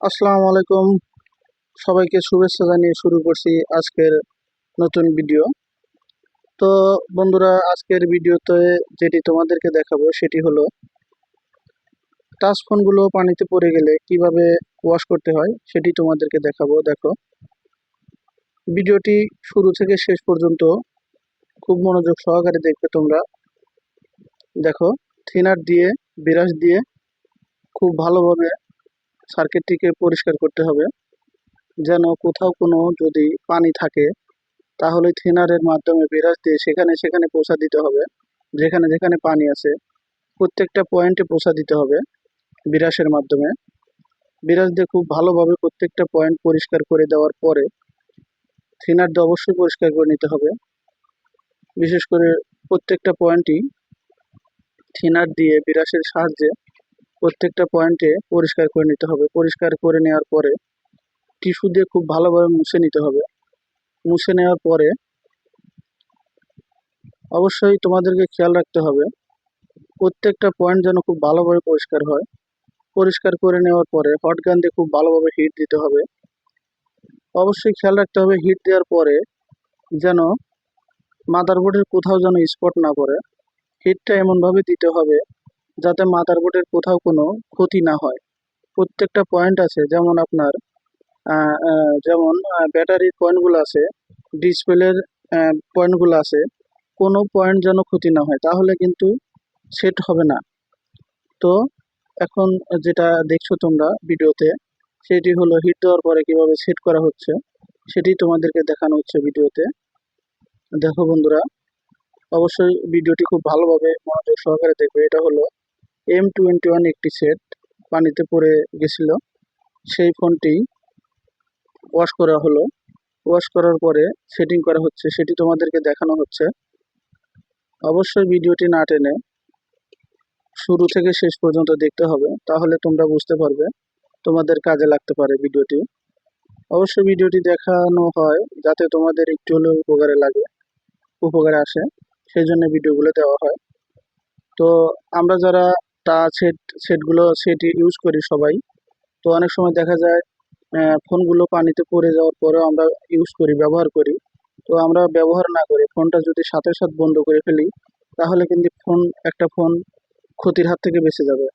আসসালামু আলাইকুম। সবাইকে শুভেচ্ছা জানিয়ে শুরু করছি আজকের নতুন ভিডিও। তো বন্ধুরা, আজকের ভিডিওতে যেটি তোমাদেরকে দেখাবো সেটি হলো টাচ ফোনগুলো পানিতে পড়ে গেলে কীভাবে ওয়াশ করতে হয় সেটি তোমাদেরকে দেখাবো। দেখো, ভিডিওটি শুরু থেকে শেষ পর্যন্ত খুব মনোযোগ সহকারে দেখবে তোমরা। দেখো থিনার দিয়ে বিরাস দিয়ে খুব ভালোভাবে সার্কিটটিকে পরিষ্কার করতে হবে। যেন কোথাও কোনো যদি পানি থাকে, তাহলে থিনারের মাধ্যমে বিরাজ দিয়ে সেখানে সেখানে পোষা দিতে হবে। যেখানে যেখানে পানি আছে, প্রত্যেকটা পয়েন্টে পোষা দিতে হবে বিরাসের মাধ্যমে। বিরাজ দিয়ে খুব ভালোভাবে প্রত্যেকটা পয়েন্ট পরিষ্কার করে দেওয়ার পরে থিনার দিয়ে অবশ্যই পরিষ্কার করে নিতে হবে। বিশেষ করে প্রত্যেকটা পয়েন্টই থিনার দিয়ে বিরাসের সাহায্যে প্রত্যেকটা পয়েন্টে পরিষ্কার করে নিতে হবে। পরিষ্কার করে নেওয়ার পরে টিস্যু দিয়ে খুব ভালোভাবে মুছে নিতে হবে। মুছে নেওয়ার পরে অবশ্যই তোমাদেরকে খেয়াল রাখতে হবে, প্রত্যেকটা পয়েন্ট যেন খুব ভালোভাবে পরিষ্কার হয়। পরিষ্কার করে নেওয়ার পরে হট গান দিয়ে খুব ভালোভাবে হিট দিতে হবে। অবশ্যই খেয়াল রাখতে হবে হিট দেওয়ার পরে যেন মাদারবোর্ডের কোথাও যেন স্পট না পড়ে। হিটটা এমনভাবে দিতে হবে যাতে মাদারবোর্ডের কোথাও কোনো ক্ষতি না হয়। প্রত্যেকটা পয়েন্ট আছে, যেমন আপনার যেমন ব্যাটারির পয়েন্টগুলো আছে ডিসপ্লের পয়েন্টগুলো আছে, কোনো পয়েন্ট যেন ক্ষতি না হয়, তাহলে কিন্তু সেট হবে না। তো এখন যেটা দেখছ তোমরা ভিডিওতে, সেটি হলো হিট দেওয়ার পরে কীভাবে সেট করা হচ্ছে, সেটি তোমাদেরকে দেখানো হচ্ছে ভিডিওতে। দেখো বন্ধুরা, অবশ্যই ভিডিওটি খুব ভালোভাবে মনোযোগ সহকারে দেখবে, এটা হলো এম টোয়েন্টি ওয়ান একটি সেট পানিতে পড়ে গেছিল। সেই ফোনটি ওয়াশ করা হলো। ওয়াশ করার পরে সেটিং করা হচ্ছে, সেটি তোমাদেরকে দেখানো হচ্ছে। অবশ্যই ভিডিওটি না টেনে শুরু থেকে শেষ পর্যন্ত দেখতে হবে, তাহলে তোমরা বুঝতে পারবে তোমাদের কাজে লাগতে পারে ভিডিওটি। অবশ্যই ভিডিওটি দেখানো হয় যাতে তোমাদের একটু হলেও উপকারে লাগে, উপকারে আসে, সেই জন্য ভিডিওগুলো দেওয়া হয়। তো আমরা যারা তা সেট সেটগুলো সেট ইউজ করি সবাই। তো অনেক সময় দেখা যায় ফোনগুলো পানিতে পড়ে যাওয়ার পরেও আমরা ইউজ করি, ব্যবহার করি। তো আমরা ব্যবহার না করে ফোনটা যদি সাথে সাথে বন্ধ করে ফেলি, তাহলে কিন্তু ফোন একটা ফোন ক্ষতির হাত থেকে বেঁচে যাবে।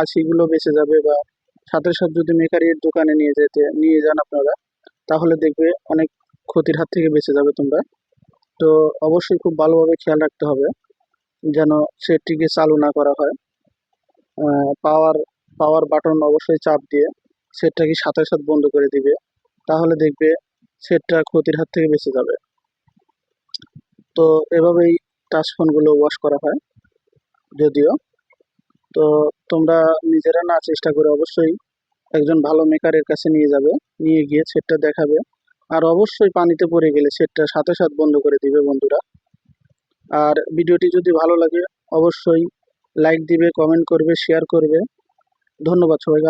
আশিগুলো বেঁচে যাবে বা সাথে সাথে যদি মেকারির দোকানে নিয়ে যেতে, নিয়ে যান আপনারা, তাহলে দেখবে অনেক ক্ষতির হাত থেকে বেঁচে যাবে তোমরা। তো অবশ্যই খুব ভালোভাবে খেয়াল রাখতে হবে। যেন সেটটিকে চালু না করা হয়। পাওয়ার পাওয়ার বাটন অবশ্যই চাপ দিয়ে সেটটাকে সাথে সাথে বন্ধ করে দিবে। তাহলে দেখবে সেটটা ক্ষতির হাত থেকে বেঁচে যাবে। তো এভাবেই টাচ ফোনগুলো ওয়াশ করা হয়, যদিও। তো তোমরা নিজেরা না চেষ্টা করে অবশ্যই একজন ভালো মেকারের কাছে নিয়ে যাবে, নিয়ে গিয়ে সেটটা দেখাবে। আর অবশ্যই পানিতে পড়ে গেলে সেটটা সাথে সাথে বন্ধ করে দিবে বন্ধুরা। আর ভিডিওটি যদি ভালো লাগে অবশ্যই লাইক দিবে কমেন্ট করবে শেয়ার করবে। ধন্যবাদ সবাইকে।